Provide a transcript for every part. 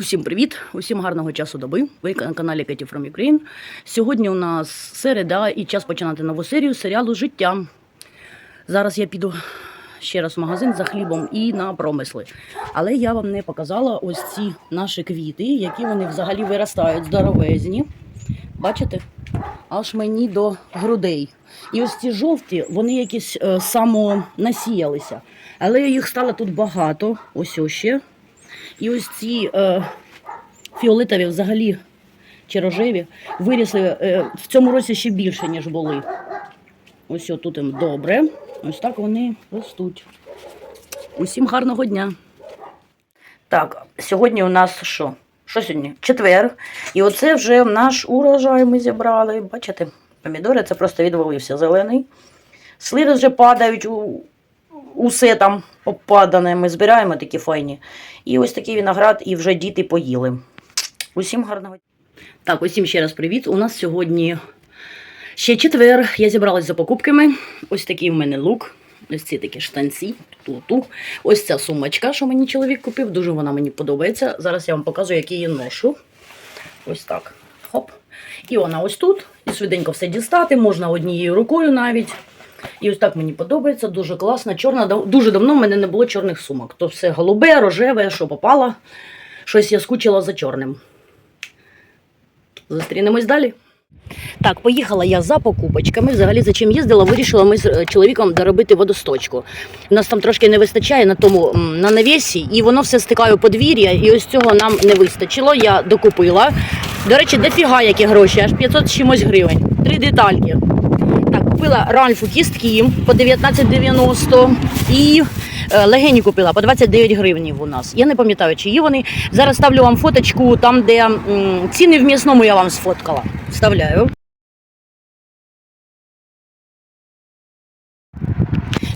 Усім привіт, усім гарного часу доби. Ви на каналі Katy from Ukraine. Сьогодні у нас середа і час починати нову серію серіалу Життя. Зараз я піду ще раз в магазин за хлібом і на промисли. Але я вам не показала ось ці наші квіти, які вони взагалі виростають здоровезні. Бачите? Аж мені до грудей. І ось ці жовті, вони якісь е, самонасіялися. Але їх стало тут багато. Ось ось ще. І ось ці е, фіолетові взагалі чи рожеві вирісли е, в цьому році ще більше, ніж були. Ось тут їм добре. Ось так вони ростуть. Усім гарного дня. Так, сьогодні у нас що? Що сьогодні? Четвер. І оце вже наш урожай ми зібрали. Бачите, помідори це просто відвалився зелений. Сливи вже падають, у, усе там обпадане. Ми збираємо такі файні. І ось такий виноград, і вже діти поїли. Усім гарного. Так, усім ще раз привіт. У нас сьогодні ще четвер. Я зібралась за покупками. Ось такий в мене лук. Ось ці такі штанці, ту-ту. Ось ця сумочка, що мені чоловік купив. Дуже вона мені подобається. Зараз я вам покажу, як її ношу. Ось так. Хоп. І вона ось тут. І швиденько все дістати, можна однією рукою навіть. І ось так мені подобається, дуже класно. Чорна, дуже давно в мене не було чорних сумок. То все голубе, рожеве, що попало. Щось я скучила за чорним. Зустрінемось далі. Так, поїхала я за покупочками. Взагалі, за чим їздила, вирішила ми з е, чоловіком доробити водосточку. У нас там трошки не вистачає на тому на навісі, і воно все стикає у подвір'я, і ось цього нам не вистачило. Я докупила. До речі, дофіга які гроші, аж 500 з чимось гривень. Три детальки. Купила Ральфу кістки по 19,90 і е, легені купила по 29 гривнів у нас. Я не пам'ятаю, чиї вони. Зараз ставлю вам фоточку там, де ціни в м'ясному я вам сфоткала. Вставляю.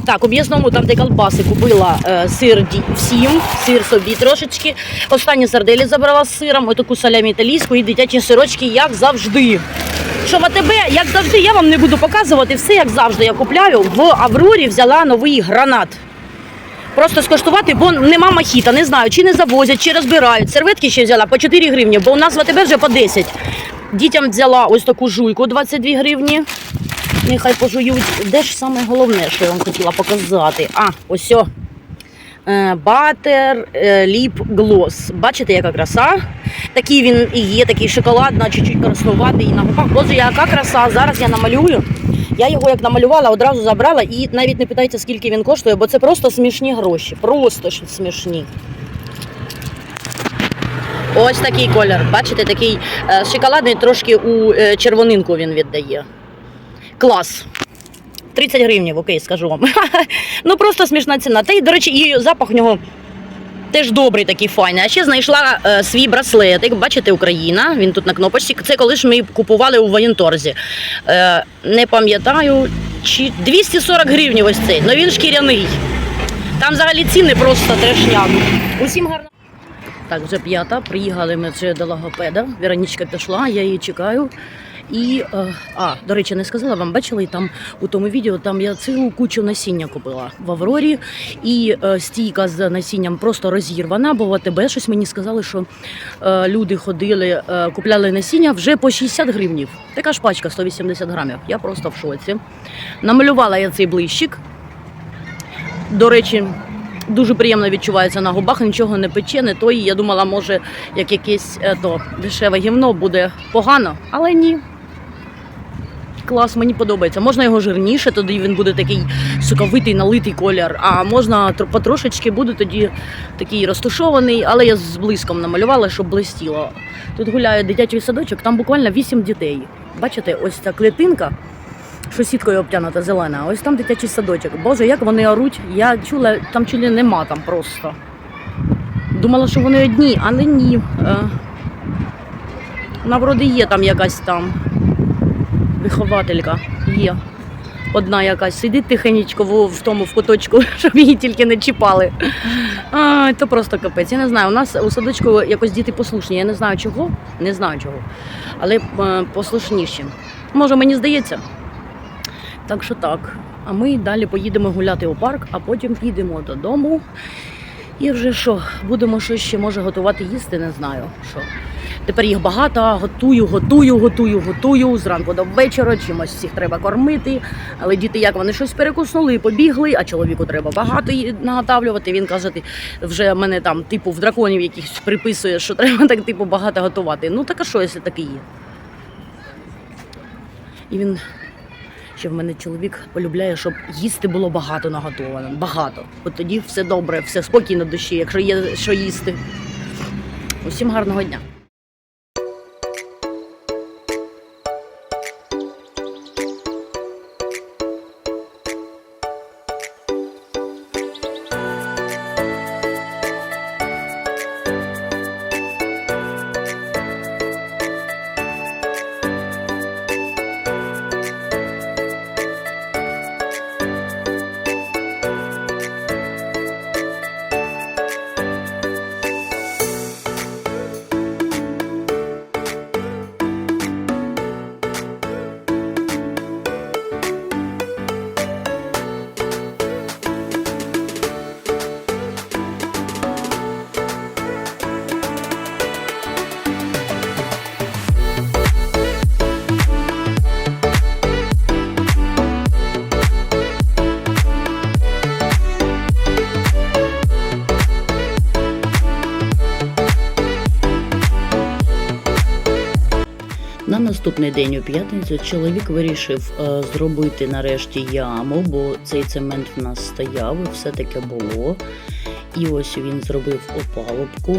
Так, у м'ясному там, де колбаси, купила е, сир всім, сир собі трошечки. Останні сарделі забрала з сиром, отаку салямі італійську і дитячі сирочки, як завжди. Що в АТБ, як завжди, я вам не буду показувати все, як завжди я купляю. В Аврорі взяла новий гранат. Просто скоштувати, бо нема махіта, не знаю, чи не завозять, чи розбирають. Серветки ще взяла по 4 гривні, бо у нас в АТБ вже по 10. Дітям взяла ось таку жуйку 22 гривні. Нехай пожують. Де ж саме головне, що я вам хотіла показати? А, ось о. Е, Батер е, ліп глос. Бачите, яка краса? Такий він і є, такий шоколадно, чуть-чуть краснуватий на губах. Боже, яка краса. Зараз я намалюю. Я його як намалювала, одразу забрала і навіть не питайте, скільки він коштує, бо це просто смішні гроші. Просто смішні. Ось такий колір. Бачите, такий е, шоколадний, трошки у е, червонинку він віддає. Клас. 30 гривень, окей, скажу вам. ну просто смішна ціна. Та й, до речі, і запах в нього теж добрий, такий файний. А ще знайшла е, свій браслетик. Бачите, Україна. Він тут на кнопочці. Це коли ж ми купували у воєнторзі. Е, не пам'ятаю, чи 240 гривень ось цей. Ну він шкіряний. Там взагалі ціни просто трешняк. Усім гарно. Так, вже п'ята. Приїхали ми вже до логопеда. Веронічка пішла, я її чекаю. І, е, а, до речі, не сказала вам, бачили там у тому відео, там я цілу кучу насіння купила в Аврорі, і е, стійка з насінням просто розірвана, бо в АТБ щось мені сказали, що е, люди ходили, купляли насіння вже по 60 гривнів. Така ж пачка 180 грамів. Я просто в шоці. Намалювала я цей блищик. До речі, дуже приємно відчувається на губах, нічого не пече, не то. І я думала, може, як якесь то, дешеве гівно буде погано, але ні. Клас, мені подобається. Можна його жирніше, тоді він буде такий соковитий, налитий колір. А можна потрошечки буде тоді такий розтушований, але я з блиском намалювала, щоб блистіло. Тут гуляє дитячий садочок, там буквально 8 дітей. Бачите, ось ця клітинка, що сіткою обтянута зелена. Ось там дитячий садочок. Боже, як вони оруть. Я чула, там чулі нема там просто. Думала, що вони одні, але ні. Е, Вона є там якась там вихователька. Є. Одна якась сидить тихенечко в, в тому в куточку, щоб її тільки не чіпали. А, то просто капець. Я не знаю. У нас у садочку якось діти послушні. Я не знаю чого. Не знаю чого. Але е, послушніші. Може, мені здається. Так що так. А ми далі поїдемо гуляти у парк, а потім підемо додому І вже що, будемо щось ще може готувати їсти, не знаю. що. Тепер їх багато, готую, готую, готую, готую. Зранку до вечора чимось всіх треба кормити. Але діти, як вони щось перекуснули, побігли, а чоловіку треба багато наготавлювати. Він каже, ти вже мене там, типу, в драконів якихось приписує, що треба так, типу, багато готувати. Ну так а що, якщо таке є? І він що в мене чоловік полюбляє, щоб їсти було багато наготовано. Багато. От тоді все добре, все спокійно душі, якщо є що їсти. Усім гарного дня. Наступний день у п'ятницю чоловік вирішив е, зробити нарешті яму, бо цей цемент в нас стояв і все таке було. І ось він зробив опалубку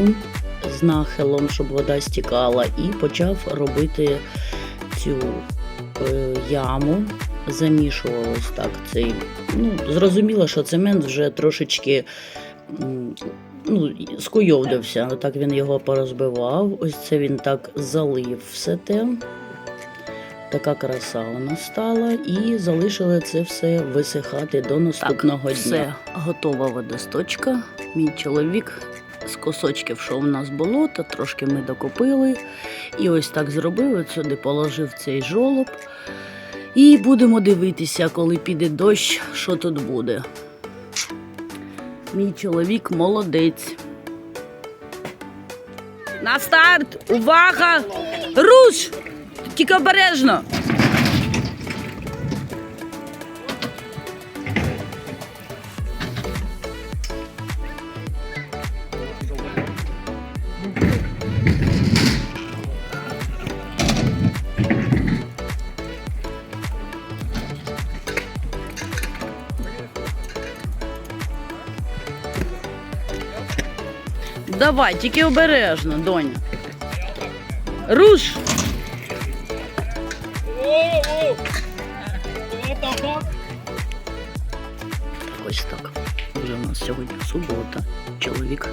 з нахилом, щоб вода стікала, і почав робити цю е, яму. Замішував ось так цей. Ну, зрозуміло, що цемент вже трошечки ну, скуйовдився. Так він його порозбивав. Ось це він так залив все те. Така краса у нас стала, і залишили це все висихати до наступного дня. Все, готова водосточка. Мій чоловік з кусочків, що в нас було, то трошки ми докупили. І ось так зробив, от сюди положив цей жолоб. І будемо дивитися, коли піде дощ, що тут буде. Мій чоловік молодець. На старт! Увага! Руш! Тільки обережно! Давай, тільки обережно, доня. Руш! Ось так. Вже у нас сьогодні субота. Чоловік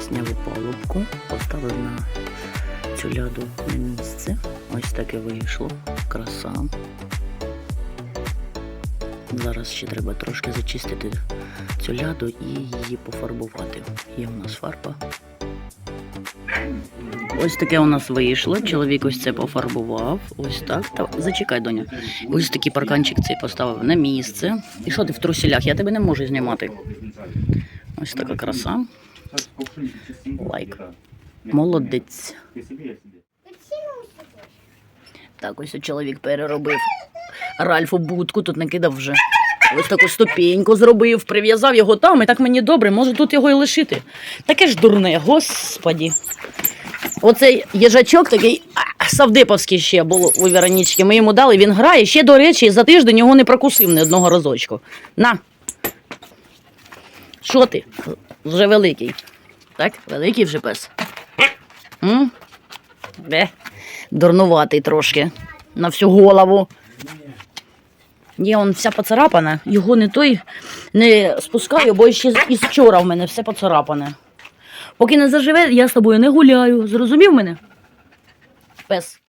зняв палубку, поставив на цю ляду на місце. Ось таке вийшло. Краса. Зараз ще треба трошки зачистити цю ляду і її пофарбувати. Є у нас фарба. Ось таке у нас вийшло. Чоловік ось це пофарбував. Ось так. Та зачекай, доня. Ось такий парканчик цей поставив на місце. І що ти в труселях? Я тебе не можу знімати. Ось така краса. Лайк. Молодець. Так, ось чоловік переробив Ральфу будку, тут накидав вже. Ось таку ступеньку зробив, прив'язав його там, і так мені добре, може тут його і лишити. Таке ж дурне, господі. Оцей їжачок такий а, савдиповський ще був у Веронічки. Ми йому дали, він грає. Ще, до речі, за тиждень його не прокусив ні одного разочку. На. Що ти? Вже великий. Так, великий вже пес. М? Бе. Дурнуватий трошки. На всю голову. Ні, он вся поцарапана. Його не той не спускаю, бо ще із вчора в мене все поцарапане. Поки не заживе, я з тобою не гуляю. Зрозумів мене? Пес.